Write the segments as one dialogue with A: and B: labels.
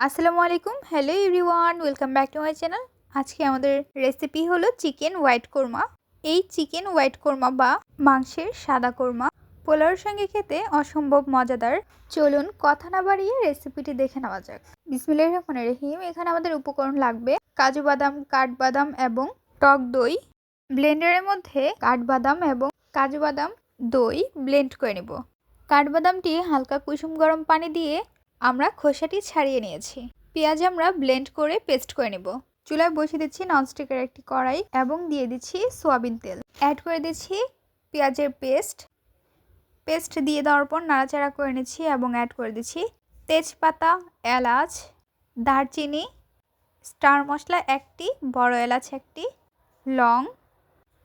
A: আসসালামু আলাইকুম। Hello everyone welcome back to my channel আজকে আমাদের রেসিপি হলো চিকেন হোয়াইট কোরমা এই চিকেন হোয়াইট কোরমা বা মাংসের সাদা কোরমা পোলাওর সঙ্গে খেতে অসম্ভব মজাদার। চলুন কথা না বাড়িয়ে রেসিপিটি দেখে নেওয়া যাক। বিসমিল্লাহির রহমানির রহিম, এখানে আমাদের উপকরণ লাগবে কাজু বাদাম, কাঠবাদাম এবং টক দই। ব্লেন্ডারের মধ্যে কাঠবাদাম এবং কাজু বাদাম দই ব্লেন্ড করে নেব। কাঠবাদামটি হালকা কুসুম গরম পানি দিয়ে আমরা খোসাটি ছাড়িয়ে নিয়েছি। পেঁয়াজ আমরা ব্লেন্ড করে পেস্ট করে নেব। চুলায় বসিয়ে দিচ্ছি ননস্টিকের একটি কড়াই এবং দিয়ে দিচ্ছি সোয়াবিন তেল। অ্যাড করে দিচ্ছি পেঁয়াজের পেস্ট পেস্ট দিয়ে দেওয়ার পর নাড়াচাড়া করে নিচ্ছি এবং অ্যাড করে দিচ্ছি তেজপাতা, এলাচ, দারচিনি স্টার মশলা একটি, বড় এলাচ একটি, লং।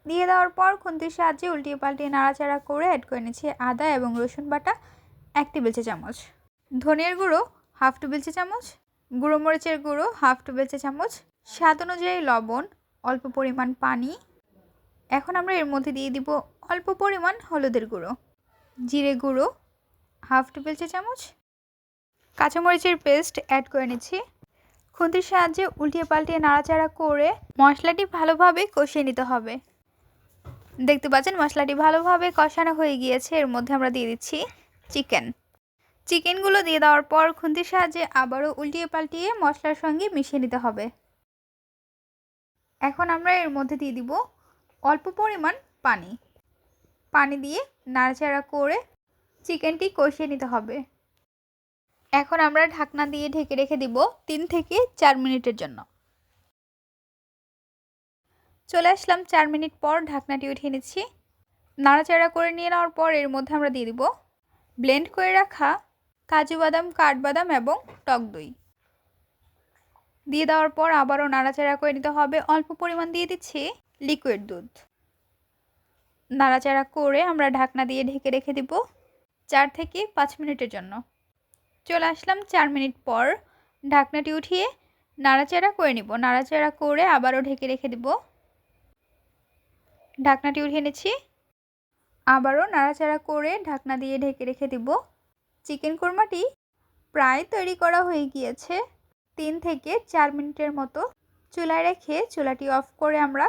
A: দিয়ে দেওয়ার পর খুন্তির সাহায্যে উল্টিয়ে পাল্টিয়ে নাড়াচাড়া করে অ্যাড করে নিচ্ছি আদা এবং রসুন বাটা এক টেবিল চামচ। ধনিয়ার গুঁড়ো, হাফ টেবিল চা চামচ, গুঁড়ো মরিচের গুঁড়ো, হাফ টেবিল চা চামচ, স্বাদ অনুযায়ী লবণ, অল্প পরিমাণ পানি। এখন আমরা এর মধ্যে দিয়ে দিব অল্প পরিমাণ হলুদের গুঁড়ো, জিরে গুঁড়ো, হাফ টেবিল চা চামচ। কাঁচামরিচের পেস্ট অ্যাড করে নিচ্ছি। খুন্তির সাহায্যে উল্টিয়ে পাল্টিয়ে নাড়াচাড়া করে মশলাটি ভালোভাবে কষিয়ে নিতে হবে। দেখতে পাচ্ছেন মশলাটি ভালোভাবে কষানো হয়ে গিয়েছে। এর মধ্যে আমরা দিয়ে দিচ্ছি চিকেন। চিকেনগুলো দিয়ে দেওয়ার পর খুন্তির সাহায্যে আবারও উল্টিয়ে পাল্টিয়ে মশলার সঙ্গে মিশিয়ে নিতে হবে। এখন আমরা এর মধ্যে দিয়ে দিব অল্প পরিমাণ পানি। পানি দিয়ে নাড়াচাড়া করে চিকেনটি কষিয়ে নিতে হবে। এখন আমরা ঢাকনা দিয়ে ঢেকে রেখে দিব তিন থেকে চার মিনিটের জন্য। চলে আসলাম চার মিনিট পর ঢাকনাটি উঠিয়ে নিচ্ছি। নাড়াচাড়া করে নিয়ে নেওয়ার পর এর মধ্যে আমরা দিয়ে দিব ব্লেন্ড করে রাখা কাজু বাদাম কাঠবাদাম এবং টক দই। দিয়ে দেওয়ার পর আবারও নাড়াচাড়া করে নিতে হবে। অল্প পরিমাণ দিয়ে দিচ্ছি লিকুইড দুধ। নাড়াচাড়া করে আমরা ঢাকনা দিয়ে ঢেকে রেখে দিব চার থেকে পাঁচ মিনিটের জন্য। চলে আসলাম চার মিনিট পর ঢাকনাটি উঠিয়ে নাড়াচাড়া করে নিব। নাড়াচাড়া করে আবারও ঢেকে রেখে দিব। ঢাকনাটি উঠিয়ে নিচ্ছি। আবারও নাড়াচাড়া করে ঢাকনা দিয়ে ঢেকে রেখে দিব। চিকেন কোরমাটি প্রায় তৈরি করা হয়ে গিয়েছে। তিন থেকে চার মিনিটের মতো চুলায় রেখে চুলাটি অফ করে আমরা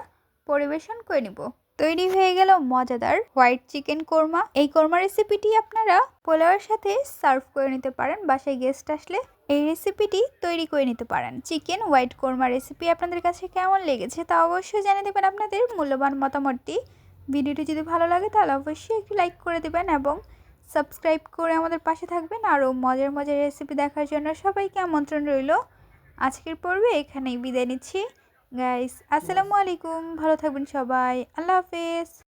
A: পরিবেশন করে নিব। তৈরি হয়ে গেল মজাদার হোয়াইট চিকেন কোরমা। এই কোরমা রেসিপিটি আপনারা পোলাওয়ের সাথে সার্ভ করে নিতে পারেন, বাসায় গেস্ট আসলে এই রেসিপিটি তৈরি করে নিতে পারেন। চিকেন হোয়াইট কোরমা রেসিপি আপনাদের কাছে কেমন লেগেছে তা অবশ্যই জানিয়ে দেবেন আপনাদের মূল্যবান মতামতটি। ভিডিওটি যদি ভালো লাগে তাহলে অবশ্যই একটু লাইক করে দেবেন এবং সাবস্ক্রাইব করে আমাদের পাশে থাকবেন। আরও মজার মজার রেসিপি দেখার জন্য সবাইকে আমন্ত্রণ রইল। আজকের পর্বে এখানেই বিদায় নিচ্ছি। গাইস আসসালামু আলাইকুম। ভালো থাকবেন সবাই। আল্লাহ হাফেজ।